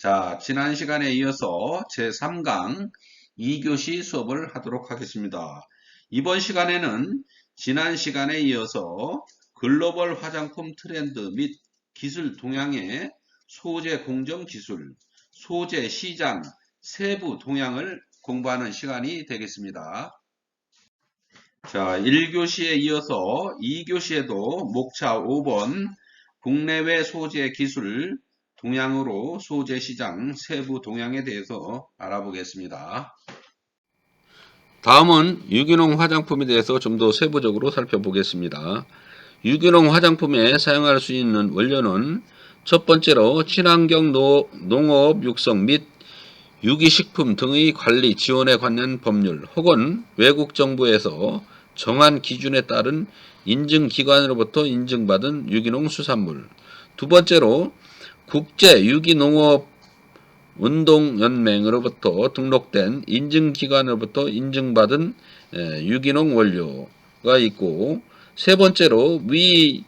자, 지난 시간에 이어서 제3강 2교시 수업을 하도록 하겠습니다. 이번 시간에는 지난 시간에 이어서 글로벌 화장품 트렌드 및 기술 동향의 소재 공정 기술, 소재 시장, 세부 동향을 공부하는 시간이 되겠습니다. 자, 1교시에 이어서 2교시에도 목차 5번 국내외 소재 기술 동향으로 소재 시장 세부 동향에 대해서 알아보겠습니다. 다음은 유기농 화장품에 대해서 좀 더 세부적으로 살펴보겠습니다. 유기농 화장품에 사용할 수 있는 원료는 첫 번째로 친환경 노, 농업 육성 및 유기식품 등의 관리 지원에 관한 법률 혹은 외국 정부에서 정한 기준에 따른 인증기관으로부터 인증받은 유기농 수산물 두 번째로 국제 유기농업 운동연맹으로부터 등록된 인증기관으로부터 인증받은 유기농 원료가 있고 세 번째로 위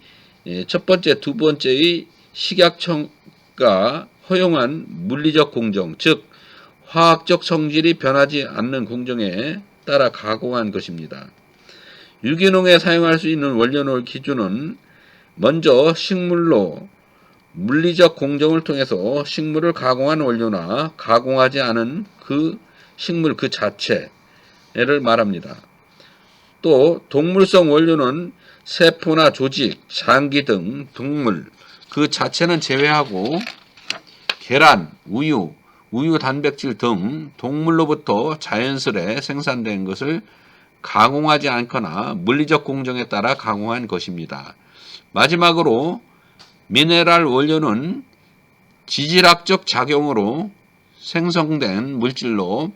첫 번째, 두 번째의 식약청가 허용한 물리적 공정, 즉 화학적 성질이 변하지 않는 공정에 따라 가공한 것입니다. 유기농에 사용할 수 있는 원료의 기준은 먼저 식물로 물리적 공정을 통해서 식물을 가공한 원료나 가공하지 않은 그 식물 그 자체를 말합니다. 또 동물성 원료는 세포나 조직, 장기 등 동물 그 자체는 제외하고 계란, 우유, 우유 단백질 등 동물로부터 자연스레 생산된 것을 가공하지 않거나 물리적 공정에 따라 가공한 것입니다. 마지막으로 미네랄 원료는 지질학적 작용으로 생성된 물질로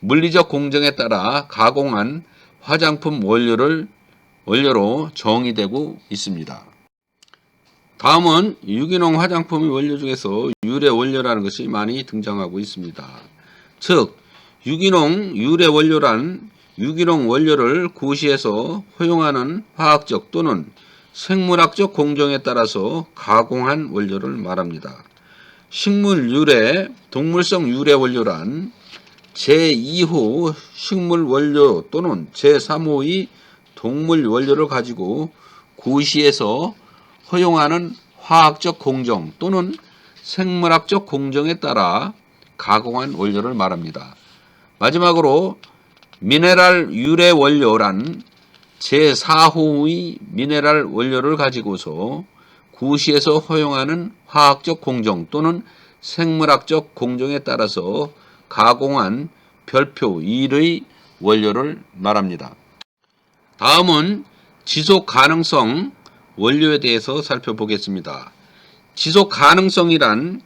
물리적 공정에 따라 가공한 화장품 원료를 원료로 정의되고 있습니다. 다음은 유기농 화장품 원료 중에서 유래 원료라는 것이 많이 등장하고 있습니다. 즉 유기농 유래 원료란 유기농 원료를 고시해서 허용하는 화학적 또는 생물학적 공정에 따라서 가공한 원료를 말합니다. 식물 유래, 동물성 유래 원료란 제2호 식물 원료 또는 제3호의 동물 원료를 가지고 고시에서 허용하는 화학적 공정 또는 생물학적 공정에 따라 가공한 원료를 말합니다. 마지막으로 미네랄 유래 원료란 제4호의 미네랄 원료를 가지고서 구시에서 허용하는 화학적 공정 또는 생물학적 공정에 따라서 가공한 별표 1의 원료를 말합니다. 다음은 지속 가능성 원료에 대해서 살펴보겠습니다. 지속 가능성이란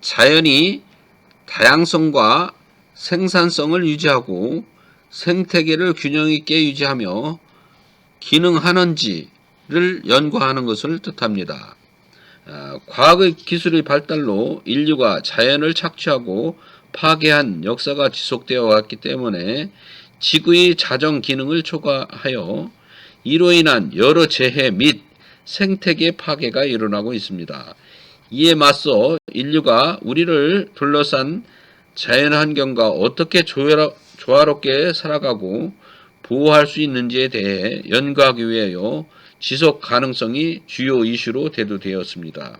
자연이 다양성과 생산성을 유지하고 생태계를 균형 있게 유지하며 기능하는지를 연구하는 것을 뜻합니다. 아, 과학의 기술의 발달로 인류가 자연을 착취하고 파괴한 역사가 지속되어 왔기 때문에 지구의 자정 기능을 초과하여 이로 인한 여러 재해 및 생태계 파괴가 일어나고 있습니다. 이에 맞서 인류가 우리를 둘러싼 자연환경과 어떻게 조화롭게 살아가고 보호할 수 있는지에 대해 연구하기 위하여 지속 가능성이 주요 이슈로 대두되었습니다.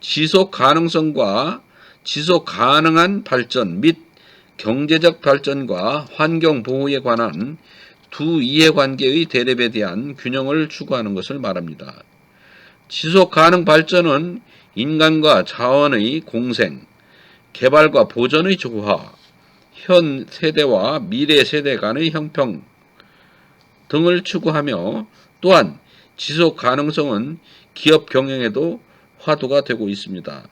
지속 가능성과 지속 가능한 발전 및 경제적 발전과 환경 보호에 관한 두 이해관계의 대립에 대한 균형을 추구하는 것을 말합니다. 지속 가능 발전은 인간과 자원의 공생, 개발과 보전의 조화, 현 세대와 미래 세대 간의 형평 등을 추구하며 또한 지속 가능성은 기업 경영에도 화두가 되고 있습니다.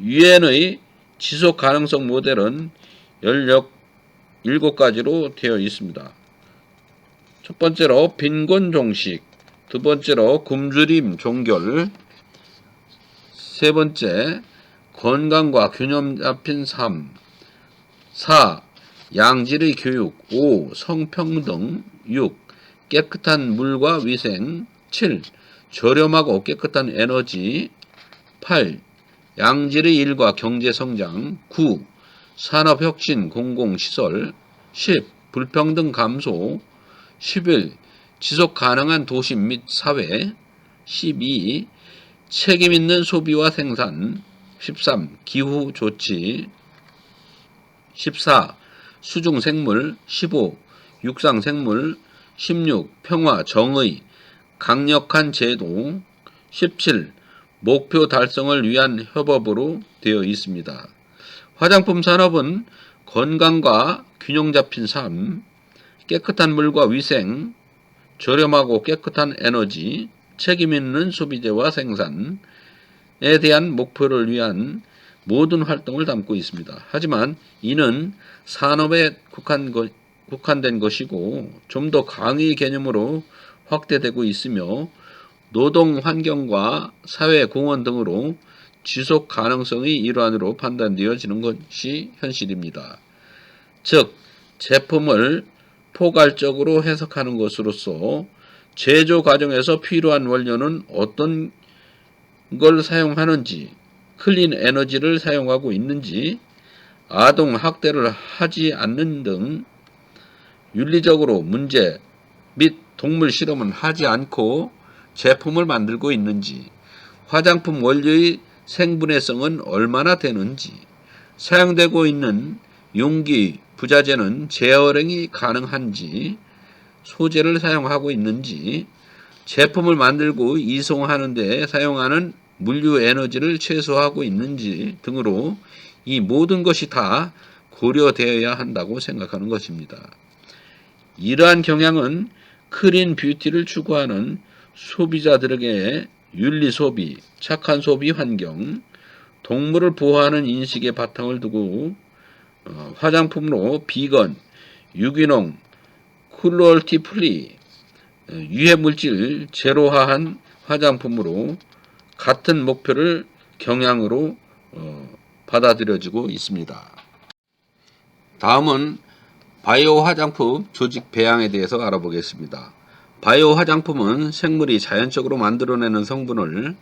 유엔의 지속 가능성 모델은 연력 7가지로 되어 있습니다. 첫 번째로 빈곤 종식, 두 번째로 굶주림 종결, 세 번째 건강과 균형 잡힌 삶, 4. 양질의 교육 5. 성평등 6. 깨끗한 물과 위생 7. 저렴하고 깨끗한 에너지 8. 양질의 일과 경제 성장 9. 산업 혁신 공공시설 10. 불평등 감소 11. 지속 가능한 도심 및 사회 12. 책임 있는 소비와 생산 13. 기후 조치 14. 수중 생물 15. 육상 생물 16. 평화 정의 강력한 제도 17. 목표 달성을 위한 협업으로 되어 있습니다. 화장품 산업은 건강과 균형 잡힌 삶, 깨끗한 물과 위생, 저렴하고 깨끗한 에너지, 책임 있는 소비재와 생산에 대한 목표를 위한 모든 활동을 담고 있습니다. 하지만 이는 산업에 국한 것, 국한된 것이고 좀 더 강의 개념으로 확대되고 있으며 노동 환경과 사회 공헌 등으로 지속 가능성의 일환으로 판단되어지는 것이 현실입니다. 즉, 제품을 포괄적으로 해석하는 것으로서 제조 과정에서 필요한 원료는 어떤 걸 사용하는지, 클린 에너지를 사용하고 있는지, 아동 학대를 하지 않는 등 윤리적으로 문제 및 동물 실험은 하지 않고 제품을 만들고 있는지, 화장품 원료의 생분해성은 얼마나 되는지, 사용되고 있는 용기, 부자재는 재활용이 가능한지, 소재를 사용하고 있는지, 제품을 만들고 이송하는 데 사용하는 물류 에너지를 최소화하고 있는지 등으로 이 모든 것이 다 고려되어야 한다고 생각하는 것입니다. 이러한 경향은 크린 뷰티를 추구하는 소비자들에게 윤리 소비, 착한 소비 환경, 동물을 보호하는 인식의 바탕을 두고 어, 화장품으로 비건, 유기농, 쿨러티 프리, 어, 유해 물질 제로화한 화장품으로 같은 목표를 경향으로 어, 받아들여지고 있습니다. 다음은 바이오 화장품 조직 배양에 대해서 알아보겠습니다. 바이오 화장품은 생물이 자연적으로 만들어내는 성분을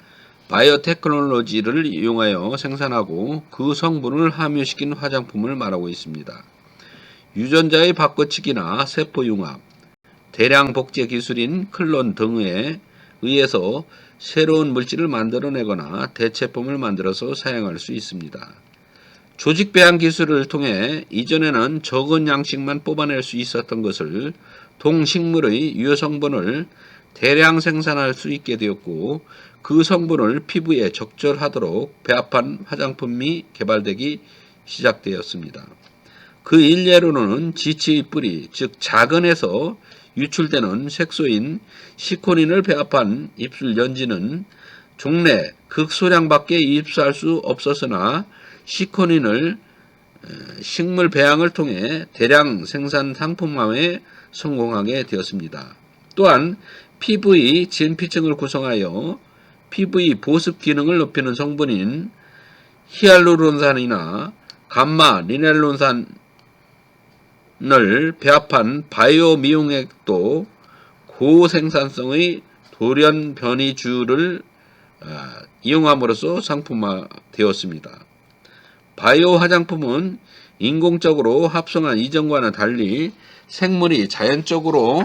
바이오테크놀로지를 이용하여 생산하고 그 성분을 함유시킨 화장품을 말하고 있습니다. 유전자의 바꿔치기나 세포융합, 대량 복제 기술인 클론 등에 의해서 새로운 물질을 만들어내거나 대체품을 만들어서 사용할 수 있습니다. 조직 배양 기술을 통해 이전에는 적은 양식만 뽑아낼 수 있었던 것을 동식물의 유효 성분을 대량 생산할 수 있게 되었고 그 성분을 피부에 적절하도록 배합한 화장품이 개발되기 시작되었습니다. 그 일례로는 지치의 뿌리, 즉 자근에서 유출되는 색소인 시코닌을 배합한 입술 연지는 종래 극소량밖에 입수할 수 없었으나 시코닌을 식물 배양을 통해 대량 생산 상품화에 성공하게 되었습니다. 또한 피부의 진피층을 구성하여 피부의 보습 기능을 높이는 성분인 히알루론산이나 감마 리넬론산을 배합한 바이오 미용액도 고생산성의 돌연 변이주를 아, 이용함으로써 상품화되었습니다. 바이오 화장품은 인공적으로 합성한 이전과는 달리 생물이 자연적으로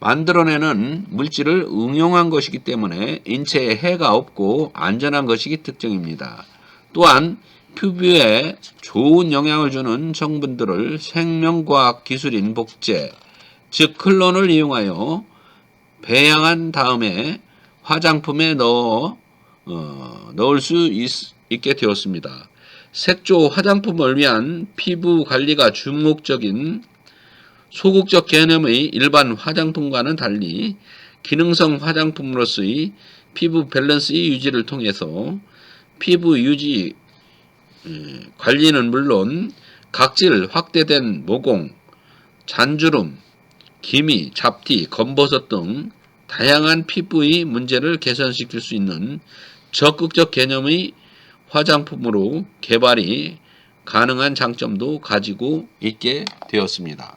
만들어내는 물질을 응용한 것이기 때문에 인체에 해가 없고 안전한 것이기 특징입니다. 또한 피부에 좋은 영향을 주는 성분들을 생명과학 기술인 복제, 즉 클론을 이용하여 배양한 다음에 화장품에 넣어 어, 넣을 수 있, 있게 되었습니다. 색조 화장품을 위한 피부 관리가 주목적인 소극적 개념의 일반 화장품과는 달리 기능성 화장품으로서의 피부 밸런스의 유지를 통해서 피부 유지 관리는 물론 각질 확대된 모공, 잔주름, 기미, 잡티, 검버섯 등 다양한 피부의 문제를 개선시킬 수 있는 적극적 개념의 화장품으로 개발이 가능한 장점도 가지고 있게 되었습니다.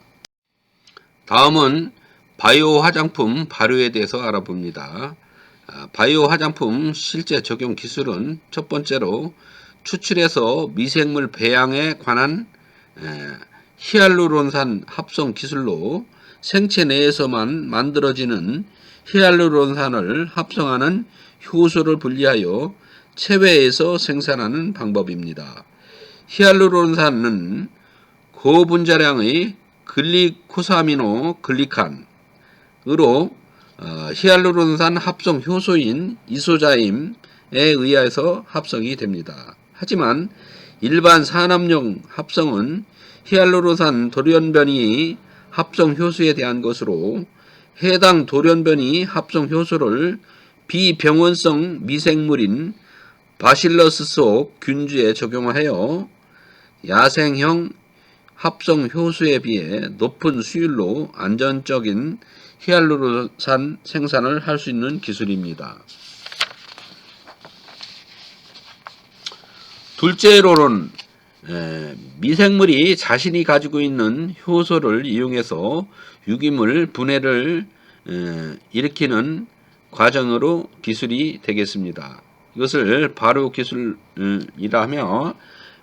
다음은 바이오 화장품 발효에 대해서 알아봅니다. 아, 바이오 화장품 실제 적용 기술은 첫 번째로 추출해서 미생물 배양에 관한 에, 히알루론산 합성 기술로 생체 내에서만 만들어지는 히알루론산을 합성하는 효소를 분리하여 체외에서 생산하는 방법입니다. 히알루론산은 고분자량의 글리코사미노 글리칸으로 어, 히알루론산 합성 효소인 이소자임에 의해서 합성이 됩니다. 하지만 일반 산업용 합성은 히알루론산 돌연변이 합성 효소에 대한 것으로 해당 돌연변이 합성 효소를 비병원성 미생물인 바실러스 속 균주에 적용하여 야생형 합성 효소에 비해 높은 수율로 안전적인 히알루론산 생산을 할 수 있는 기술입니다. 둘째로는 에, 미생물이 자신이 가지고 있는 효소를 이용해서 유기물 분해를 에, 일으키는 과정으로 기술이 되겠습니다. 이것을 발효 기술이라 하며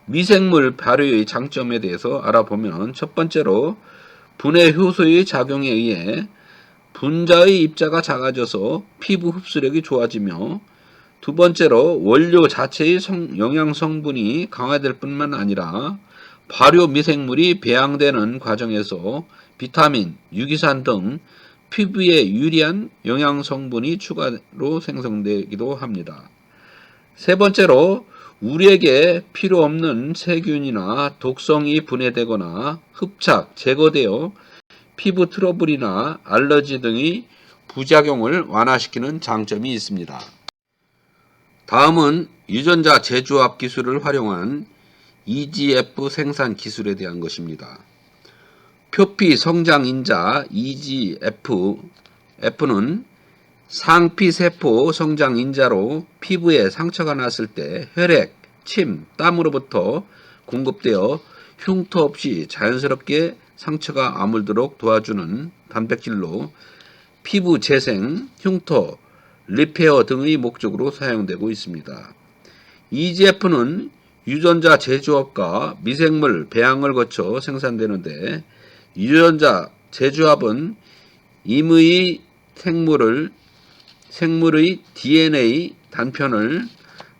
미생물 발효의 장점에 대해서 알아보면 첫 번째로 분해 효소의 작용에 의해 분자의 입자가 작아져서 피부 흡수력이 좋아지며 두 번째로 원료 자체의 성, 영양 성분이 강화될 뿐만 아니라 발효 미생물이 배양되는 과정에서 비타민, 유기산 등 피부에 유리한 영양 성분이 추가로 생성되기도 합니다. 세 번째로 우리에게 필요 없는 세균이나 독성이 분해되거나 흡착, 제거되어 피부 트러블이나 알러지 등의 부작용을 완화시키는 장점이 있습니다. 다음은 유전자 재조합 기술을 활용한 EGF 생산 기술에 대한 것입니다. 표피 성장 인자 EGF F는 상피 세포 성장 인자로 피부에 상처가 났을 때 혈액, 침, 땀으로부터 공급되어 흉터 없이 자연스럽게 상처가 아물도록 도와주는 단백질로 피부 재생, 흉터, 리페어 등의 목적으로 사용되고 있습니다. EGF는 유전자 제조업과 미생물 배양을 거쳐 생산되는데 유전자 제조합은 임의 생물을 생물의 DNA 단편을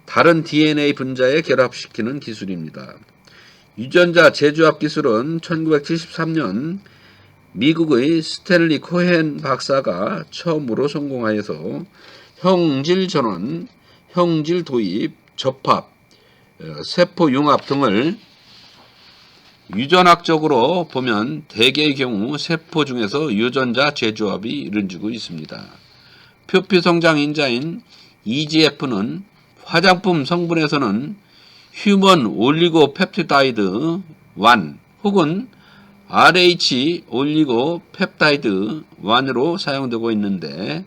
다른 DNA 분자에 결합시키는 기술입니다. 유전자 제조합 기술은 1973년 미국의 스탠리 코헨 박사가 처음으로 성공하여서 형질 전원, 형질 도입, 접합, 어, 세포 융합 등을 유전학적으로 보면 대개의 경우 세포 중에서 유전자 재조합이 이루어지고 있습니다. 표피 성장 인자인 EGF는 화장품 성분에서는 휴먼 올리고 펩티다이드 1 혹은 RH 올리고 펩타이드 1으로 사용되고 있는데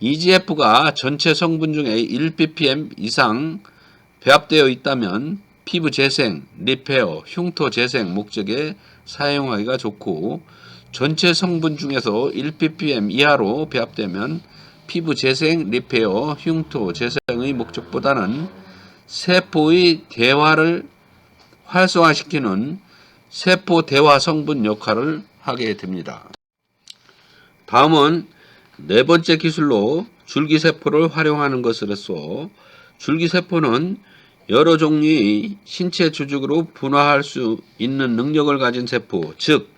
EGF가 전체 성분 중에 1ppm 이상 배합되어 있다면 피부 재생, 리페어, 흉터 재생 목적에 사용하기가 좋고 전체 성분 중에서 1ppm 이하로 배합되면 피부 재생, 리페어, 흉터 재생의 목적보다는 세포의 대화를 활성화시키는 세포 대화 성분 역할을 하게 됩니다. 다음은 네 번째 기술로 줄기세포를 활용하는 것으로서 줄기세포는 여러 종류의 신체 조직으로 분화할 수 있는 능력을 가진 세포, 즉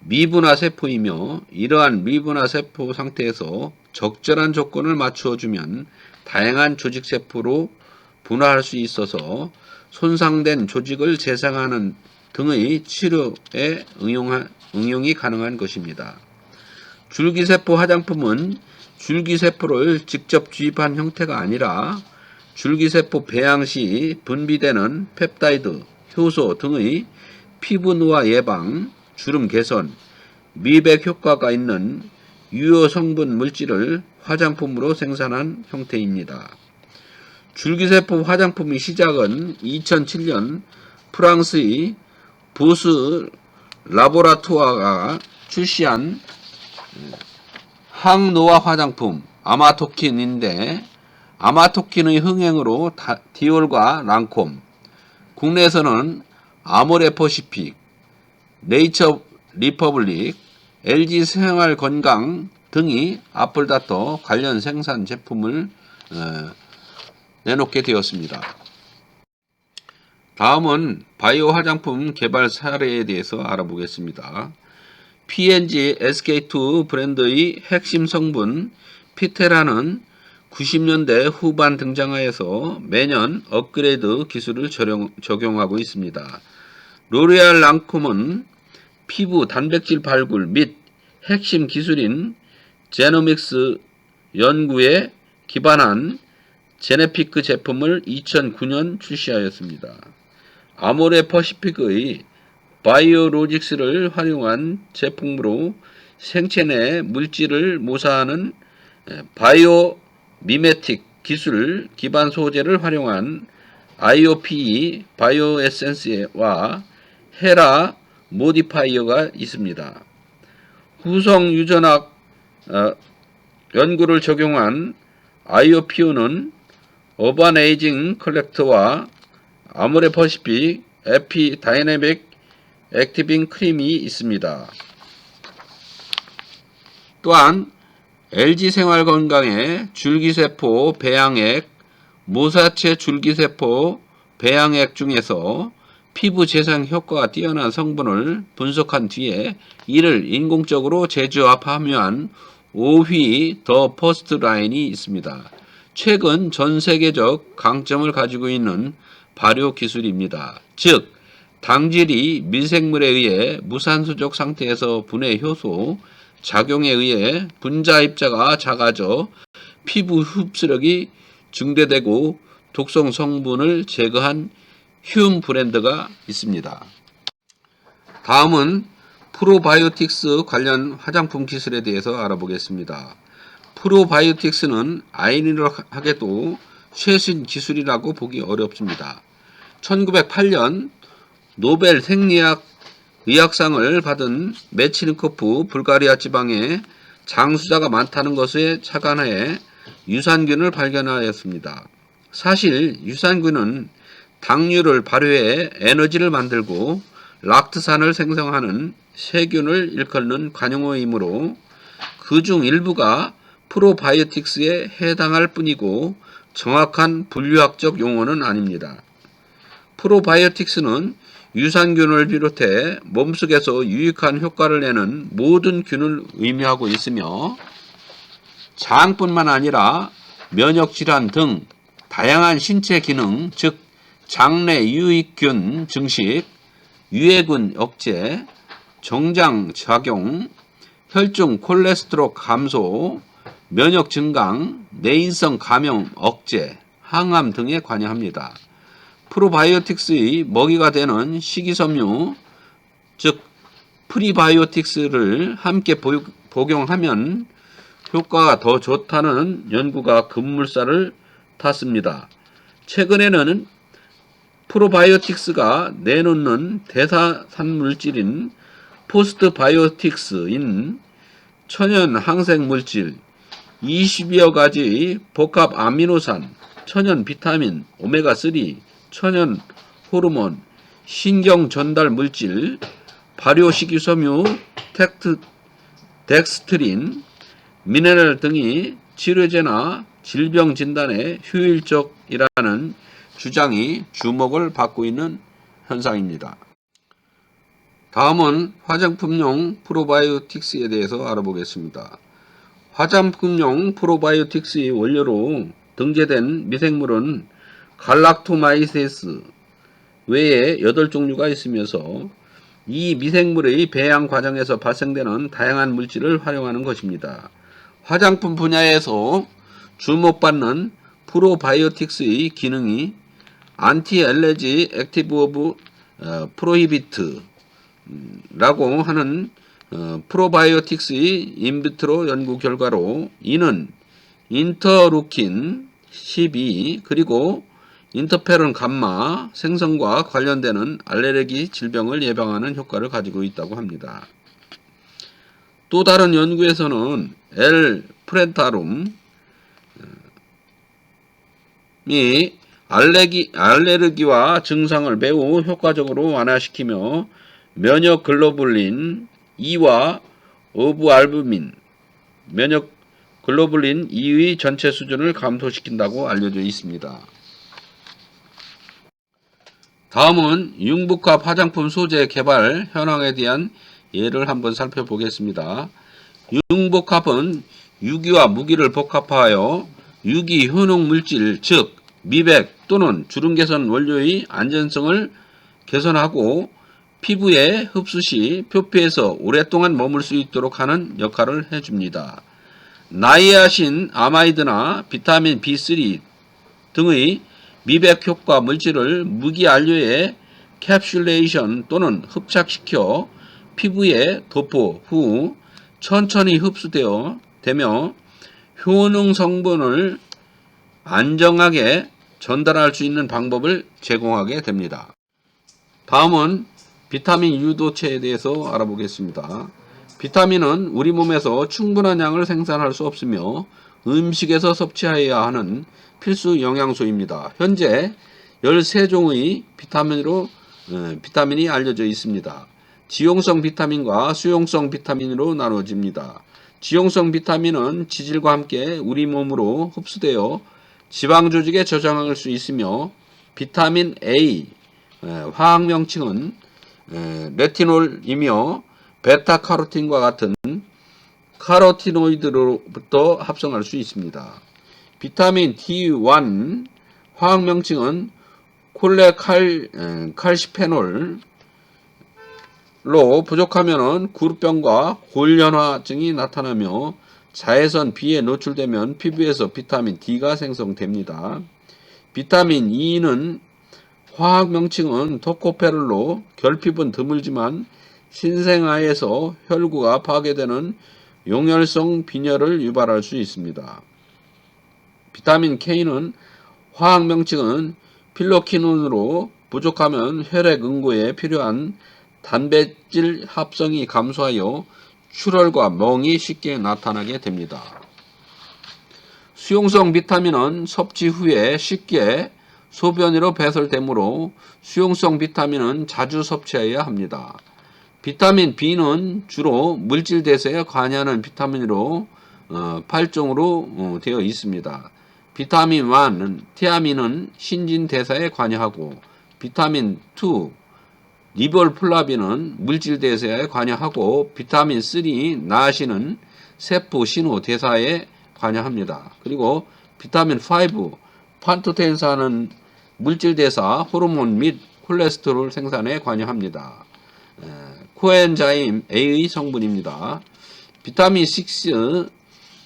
미분화 세포이며 이러한 미분화 세포 상태에서 적절한 조건을 맞추어 주면 다양한 조직 세포로 분화할 수 있어서 손상된 조직을 재생하는 등의 치료에 응용, 응용이 가능한 것입니다. 줄기세포 화장품은 줄기세포를 직접 주입한 형태가 아니라 줄기세포 배양 시 분비되는 펩타이드, 효소 등의 피부 노화 예방, 주름 개선, 미백 효과가 있는 유효 성분 물질을 화장품으로 생산한 형태입니다. 줄기세포 화장품의 시작은 2007년 프랑스의 부스 라보라토아가 출시한 항노화 화장품 아마토킨인데 아마토킨의 흥행으로 다- 디올과 랑콤, 국내에서는 아모레퍼시픽, 네이처 리퍼블릭, LG 생활 건강 등이 앞을 다퉈 관련 생산 제품을 어, 내놓게 되었습니다. 다음은 바이오 화장품 개발 사례에 대해서 알아보겠습니다. P&G SK2 브랜드의 핵심 성분 피테라는 90년대 후반 등장하여서 매년 업그레이드 기술을 적용, 적용하고 있습니다. 로레알 랑콤은 피부 단백질 발굴 및 핵심 기술인 제노믹스 연구에 기반한 제네피크 제품을 2009년 출시하였습니다. 아모레 퍼시픽의 바이오로직스를 활용한 제품으로 생체 내 물질을 모사하는 에, 바이오 미메틱 기술 기반 소재를 활용한 IOPE 바이오 에센스와 헤라 모디파이어가 있습니다. 후성 유전학 어, 연구를 적용한 IOPO는 어반 에이징 컬렉터와 아모레 퍼시픽 에피 다이내믹 액티빙 크림이 있습니다. 또한 LG 생활건강의 줄기세포 배양액, 모사체 줄기세포 배양액 중에서 피부 재생 효과가 뛰어난 성분을 분석한 뒤에 이를 인공적으로 재조합하면 5휘 더 퍼스트 라인이 있습니다. 최근 전 세계적 강점을 가지고 있는 발효 기술입니다. 즉, 당질이 미생물에 의해 무산소적 상태에서 분해 효소, 작용에 의해 분자 입자가 작아져 피부 흡수력이 증대되고 독성 성분을 제거한 휴움 브랜드가 있습니다. 다음은 프로바이오틱스 관련 화장품 기술에 대해서 알아보겠습니다. 프로바이오틱스는 아이러하게도 최신 기술이라고 보기 어렵습니다. 1908년 노벨 생리학 의학상을 받은 메치니코프 불가리아 지방에 장수자가 많다는 것에 착안하에 유산균을 발견하였습니다. 사실 유산균은 당류를 발효해 에너지를 만들고 락트산을 생성하는 세균을 일컫는 관용어이므로 그 중 일부가 프로바이오틱스에 해당할 뿐이고 정확한 분류학적 용어는 아닙니다. 프로바이오틱스는 유산균을 비롯해 몸속에서 유익한 효과를 내는 모든 균을 의미하고 있으며 장뿐만 아니라 면역질환 등 다양한 신체 기능, 즉 장내 유익균 증식, 유해균 억제, 정장 작용, 혈중 콜레스테롤 감소, 면역 증강, 내인성 감염 억제, 항암 등에 관여합니다. 프로바이오틱스의 먹이가 되는 식이섬유, 즉 프리바이오틱스를 함께 보- 복용하면 효과가 더 좋다는 연구가 급물살을 탔습니다. 최근에는 프로바이오틱스가 내놓는 대사산 물질인 포스트바이오틱스인 천연 항생 물질 20여 가지 복합 아미노산, 천연 비타민, 오메가3, 천연 호르몬, 신경 전달 물질, 발효 식이섬유, 텍트, 덱스트린, 미네랄 등이 치료제나 질병 진단에 효율적이라는 주장이 주목을 받고 있는 현상입니다. 다음은 화장품용 프로바이오틱스에 대해서 알아보겠습니다. 화장품용 프로바이오틱스의 원료로 등재된 미생물은 갈락토마이세스 외에 8종류가 있으면서 이 미생물의 배양 과정에서 발생되는 다양한 물질을 활용하는 것입니다. 화장품 분야에서 주목받는 프로바이오틱스의 기능이 안티 엘레지 액티브 오브 어, 프로히비트 라고 하는 어, 프로바이오틱스의 인비트로 연구 결과로 이는 인터루킨 12 그리고 인터페론 감마 생성과 관련되는 알레르기 질병을 예방하는 효과를 가지고 있다고 합니다. 또 다른 연구에서는 L 프렌타룸 알레기, 알레르기와 증상을 매우 효과적으로 완화시키며 면역 글로불린 E와 어부알부민, 면역 글로불린 E의 전체 수준을 감소시킨다고 알려져 있습니다. 다음은 융복합 화장품 소재 개발 현황에 대한 예를 한번 살펴보겠습니다. 융복합은 유기와 무기를 복합하여 유기 효능 물질 즉 미백 또는 주름 개선 원료의 안전성을 개선하고 피부에 흡수 시 표피에서 오랫동안 머물 수 있도록 하는 역할을 해줍니다. 나이아신 아마이드나 비타민 B3 등의 미백 효과 물질을 무기 안료에 캡슐레이션 또는 흡착시켜 피부에 도포 후 천천히 흡수되어 되며 효능 성분을 안정하게 전달할 수 있는 방법을 제공하게 됩니다. 다음은 비타민 유도체에 대해서 알아보겠습니다. 비타민은 우리 몸에서 충분한 양을 생산할 수 없으며 음식에서 섭취해야 하는 필수 영양소입니다. 현재 13종의 비타민으로 어, 비타민이 알려져 있습니다. 지용성 비타민과 수용성 비타민으로 나눠집니다. 지용성 비타민은 지질과 함께 우리 몸으로 흡수되어 지방 조직에 저장할 수 있으며 비타민 A 에, 화학 명칭은 에, 레티놀이며 베타카로틴과 같은 카로티노이드로부터 합성할 수 있습니다. 비타민 D1 화학 명칭은 콜레칼 에, 칼시페놀 로 부족하면 구루병과 골연화증이 나타나며 자외선 B에 노출되면 피부에서 비타민 D가 생성됩니다. 비타민 E는 화학 명칭은 토코페롤로 결핍은 드물지만 신생아에서 혈구가 파괴되는 용혈성 빈혈을 유발할 수 있습니다. 비타민 K는 화학 명칭은 필로키논으로 부족하면 혈액 응고에 필요한 단백질 합성이 감소하여 출혈과 멍이 쉽게 나타나게 됩니다. 수용성 비타민은 섭취 후에 쉽게 소변으로 배설되므로 수용성 비타민은 자주 섭취해야 합니다. 비타민 B는 주로 물질 대사에 관여하는 비타민으로 어, 8종으로 어, 되어 있습니다. 비타민 1은 티아민은 신진 대사에 관여하고 비타민 2 리볼플라빈은 물질 대사에 관여하고 비타민 3 나시는 세포 신호 대사에 관여합니다. 그리고 비타민 5 판토텐산은 물질 대사, 호르몬 및 콜레스테롤 생산에 관여합니다. 에, 코엔자임 A의 성분입니다. 비타민 6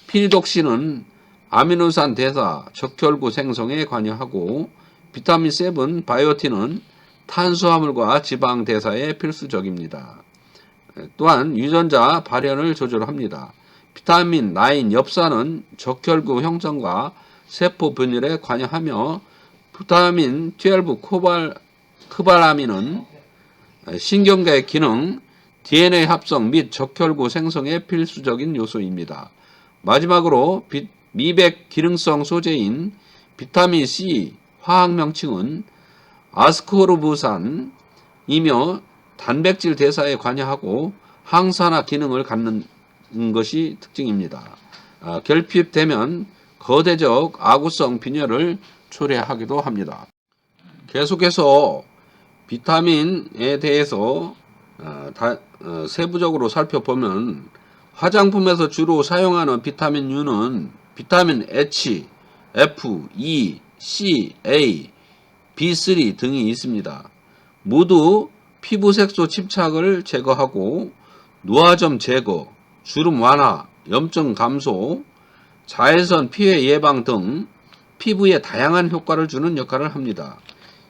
피리독신은 아미노산 대사, 적혈구 생성에 관여하고 비타민 7 바이오틴은 탄수화물과 지방 대사에 필수적입니다. 또한 유전자 발현을 조절합니다. 비타민 9 엽산은 적혈구 형성과 세포 분열에 관여하며 비타민 12 코발, 크발아민은 신경계 기능, DNA 합성 및 적혈구 생성에 필수적인 요소입니다. 마지막으로 비, 미백 기능성 소재인 비타민 C 화학 명칭은 아스코르부산이며 단백질 대사에 관여하고 항산화 기능을 갖는 것이 특징입니다. 아, 결핍되면 거대적 아구성 빈혈을 초래하기도 합니다. 계속해서 비타민에 대해서 어, 다, 어, 세부적으로 살펴보면 화장품에서 주로 사용하는 비타민유는 비타민 H, F, E, C, A, B3 등이 있습니다. 모두 피부 색소 침착을 제거하고 노화점 제거, 주름 완화, 염증 감소, 자외선 피해 예방 등 피부에 다양한 효과를 주는 역할을 합니다.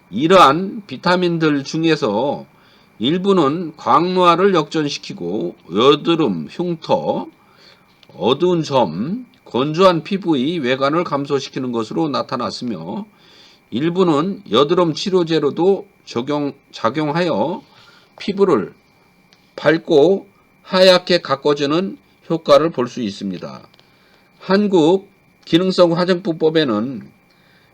이러한 비타민들 중에서 일부는 광노화를 역전시키고 여드름, 흉터, 어두운 점, 건조한 피부의 외관을 감소시키는 것으로 나타났으며 일부는 여드름 치료제로도 적용, 작용하여 피부를 밝고 하얗게 가꿔주는 효과를 볼 수 있습니다. 한국 기능성 화장품법에는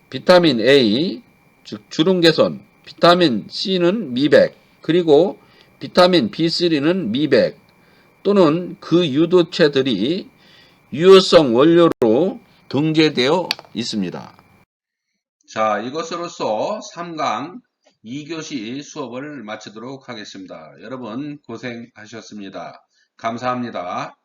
비타민 A, 즉 주름 개선, 비타민 C는 미백, 그리고 비타민 B3는 미백 또는 그 유도체들이 유효성 원료로 등재되어 있습니다. 자, 이것으로써 3강 2교시 수업을 마치도록 하겠습니다. 여러분 고생하셨습니다. 감사합니다.